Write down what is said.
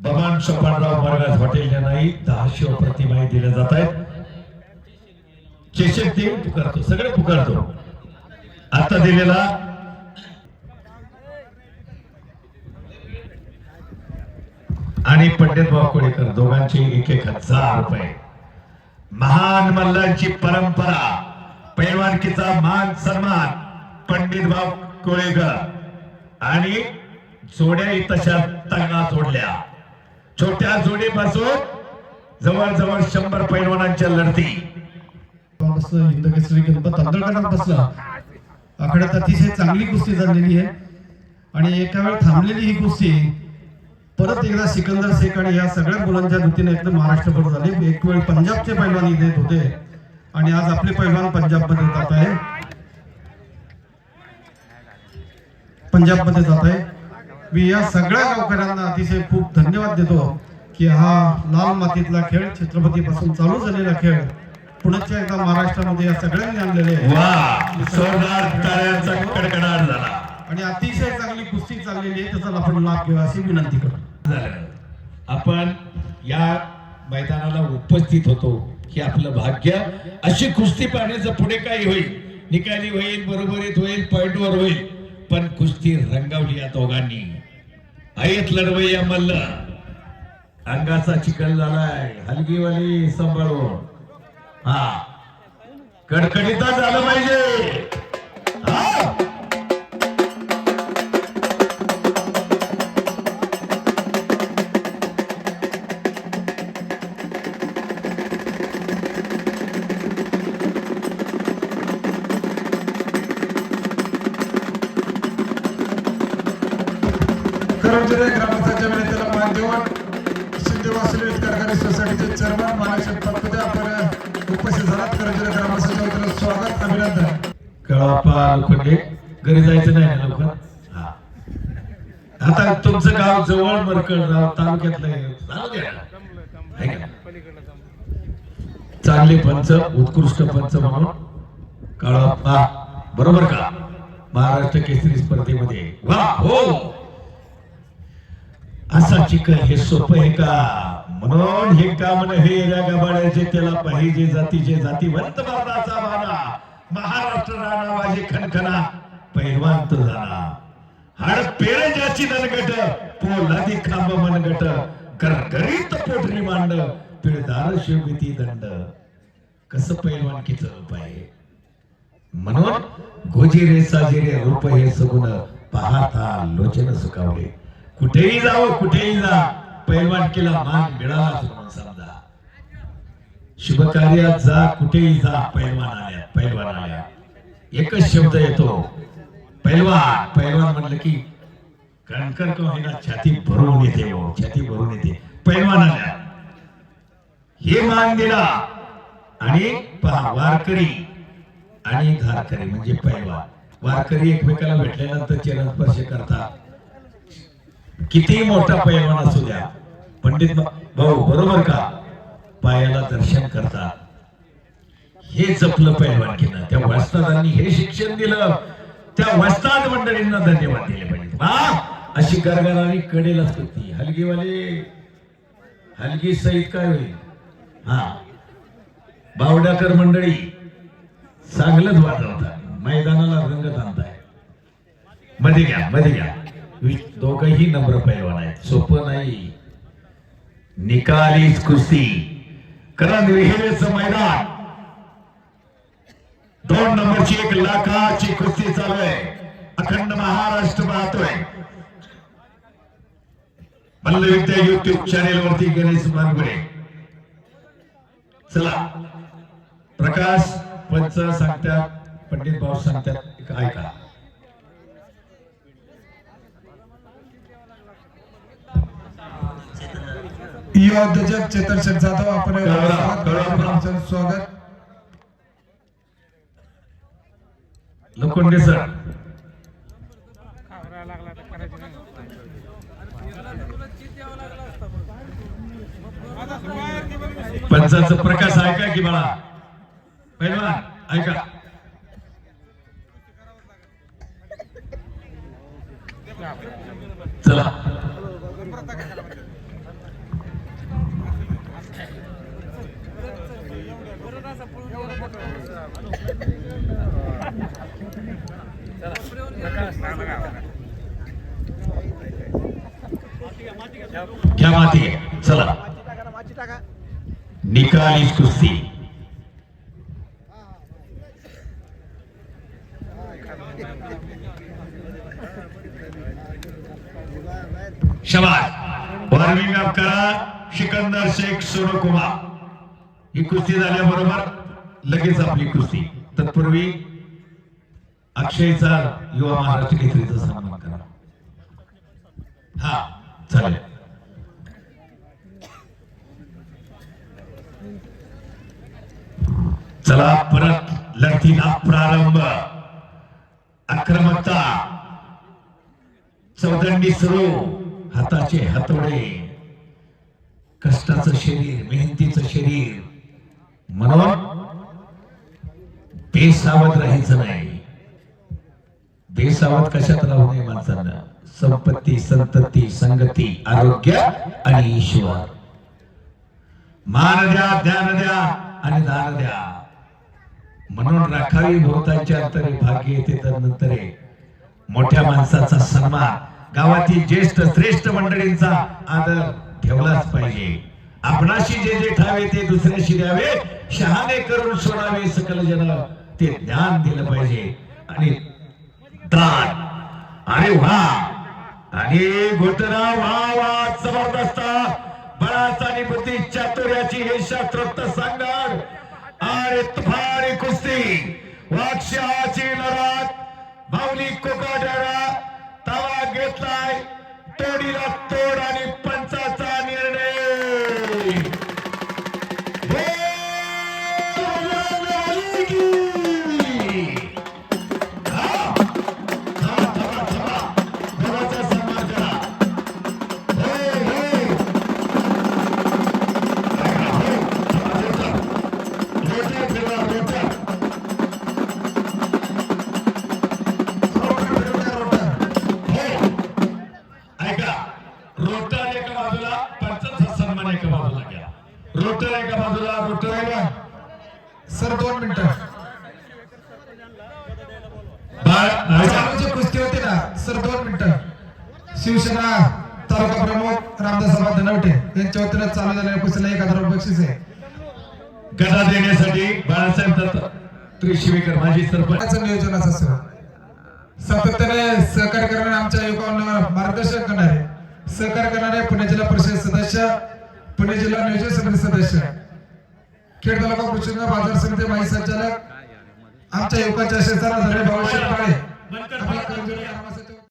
बमान Sopanrao Maharaj hotel यांनाही दहाशे प्रतिमाही दिल्या जात आहेत. चेशक देव पुकारतो सगळे पुकारतो. आता दिलेला आणि पंडित भाऊ दोघांचे एक एक हजार रुपये. महान मल्लांची परंपरा पैलवानकीचा मान सन्मान पंडित भाऊ कोळेकर आणि जोड्या तशा तंगा जोडल्या. छोट्या जोडीपासून जवळजवळ शंभर पैलवानांच्या लढती. बसलं हिंदकेसरी गणपत अंतर्गत बसला. आखाड्यात अतिशय चांगली कुस्ती झालेली आहे. आणि एका वेळ थांबलेली ही कुस्ती परत एकदा सिकंदर शेख आणि या सगळ्या मुलांच्या वतीने एकदम महाराष्ट्रभर झाले. एक वेळ पंजाबचे पैलवान इथे होते. आणि आज आपले पैलवान पंजाबमध्ये जात आहे. पंजाबमध्ये जात आहे. मी या सगळ्या गावकऱ्यांना अतिशय खूप धन्यवाद देतो की हा लाल मातीतला खेळ छत्रपतीपासून चालू झालेला खेळ पुण्याच्या एकदा महाराष्ट्रामध्ये या सगळ्यांनी आणलेले कडकडाट झाला. आणि अतिशय चांगली कुस्ती चाललेली आहे त्याचा आपण लाभ घेऊ अशी विनंती करतो. झालं. आपण या मैदानाला उपस्थित होतो हे आपलं भाग्य. अशी कुस्ती पाहण्याचं पुढे काही होईल. निकाली होईल बरोबरीत होईल पॉइंटवर होईल. पण कुस्ती रंगावली या दोघांनी. आहेत लढवय्या मल्ल. अंगाचा चिखल झालाय. हलगीवाली सांभाळून. हा. कडकडीता झालं पाहिजे. मंजुरे ग्रामस्थांच्या विनंतीला मान देऊन शिंदे वासुदेव कारखाने सोसायटीचे चेअरमन मानसिक पत्पते आपण उपस्थित झालात. करंजरे ग्रामस्थांच्या वतीनं स्वागत अभिनंदन. कळापा लोखंडे. घरी जायचं नाही ना लवकर आता तुमचं गाव जवळ मरकडगाव तालुक्यातलं चांगले पंच उत्कृष्ट पंच म्हणून काळाप्पा बरोबर का? महाराष्ट्र केसरी स्पर्धेमध्ये. वा हो! असा चिकन हे सोपं आहे का? म्हणून हे काम हे गाबाड्याचे त्याला पाहिजे जातीचे जातीवंत भारताचा बाणा महाराष्ट्र राणा माझे खणखणा पैलवान जाणा हाड पेरे ज्याची दणगट पोलादी खांब मनगट गरगरीत पोटरी मांड पिळदार शिवमिती दंड. कस पैलवानकीच रूप आहे? म्हणून गोजिरे साजिरे रूप हे सगुण पाहता लोचन सुकावले. कुठेही जावं कुठेही जा. पैलवान केला मान मिळाला म्हणून समजा. शुभ कार्यात जा कुठेही जा पैलवान आल्या पैलवान आल्या. एकच शब्द येतो पैलवान. पैलवान म्हणलं की कणकर का छाती भरून येते हो छाती भरून येते. पैलवान आल्या. हे मान दिला. आणि पहा वारकरी आणि धारकरी म्हणजे पैलवान. वारकरी एकमेकाला भेटल्यानंतर चरण स्पर्श करतात. किती मोठा पैलवान असू द्या. पंडित भाऊ बरोबर का? पायाला दर्शन करतात हे जपलं पैलवान केलं. त्या वस्तादांनी हे शिक्षण दिलं. त्या वस्ताद मंडळींना धन्यवाद दिले पाहिजे अशी गरगरानी कडेलाच होती हलगीवाले हलगी सहित काय होईल? हा. बावडाकर मंडळी चांगलंच वाजवतात. मैदानाला रंगत आणताय. मध्ये घ्या मध्ये घ्या. दोघही नम्र पैलवान आहेत. सोपं नाही. निकालीच कुस्ती. कारण विहिरेचं मैदान. दोन नंबरची एक लाखाची कुस्ती चालू आहे. अखंड महाराष्ट्र पाहतोय. मल्लविद्या युट्यूब चॅनेल वरती गणेश मानगुडे. चला. प्रकाश पंच सांगतात पंडित भाऊ सांगतात ऐका. युवा उद्योजक चेतन शेठ जाधव आपण स्वागत. लोखंडे सर. पंचाचं प्रकाश ऐका की बाळा. पहिलवान ऐका. चला. घ्या माती चला. निकाली कुस्ती शबाज. वॉर्मिंग अप करा सिकंदर शेख सोनकुमार ही कुस्ती झाल्याबरोबर लगेच आपली कुस्ती. तत्पूर्वी अक्षयचा युवा महाराष्ट्र केसरीचा सन्मान करा. हा चालेल. चला परत लढतीला प्रारंभ. आक्रमकता. चौदंडी सुरू. हाताचे हातोडे. कष्टाचं शरीर मेहनतीचं शरीर. म्हणून बेसावध राहायचं नाही. बेसावध कशात राहू नये माणसांना? संपत्ती संतती संगती आरोग्य आणि ईश्वर. मान द्या ध्यान द्या आणि दान द्या. म्हणून राखावी भोवतांच्या अंतरे भाग्य येते तर नंतर. मोठ्या माणसाचा सन्मान गावातील ज्येष्ठ श्रेष्ठ मंडळींचा आदर. ठेवलाच पाहिजे. आपणाशी जे जे ठावे ते दुसऱ्याशी द्यावे. शहाणे करून सोडावे सकल जन ते ज्ञान दिलं पाहिजे. आणि दान अरे वा आणि घोटना वा वा जबरदस्त. बळाचा आणि बुद्धी चातुर्याची हे शास्त्रोक्त सांगणार. अरे तुफारी कुस्ती. वाक्षाची लढात. बावली कोकाडा तवा घेतलाय. तोडीला तोड आणि रोटर का बाजूला? रोटर का सर दोन मिनिट. बाळ कुस्ती होते ना? सर दोन मिनिट. शिवसेना तालुका प्रमुख रामदास धनवटे यांच्या वतीनं चालू झालेल्या कुस्तीला एक हजार बक्षीस आहे. गदा देण्यासाठी बाळासाहेब दत्त त्रिशिवेकर माजी सरपंच. नियोजन असं असेल सातत्याने सहकार्य करणारे आमच्या युवकांना मार्गदर्शन करणारे सहकार्य करणारे पुणे जिल्हा परिषद सदस्य पुणे जिल्हा नियोजन समिती सदस्य. खेड तालुका कृषी बाजार समिती माहिती संचालक आमच्या युवकाच्या शेजारा झाले भाऊ काळे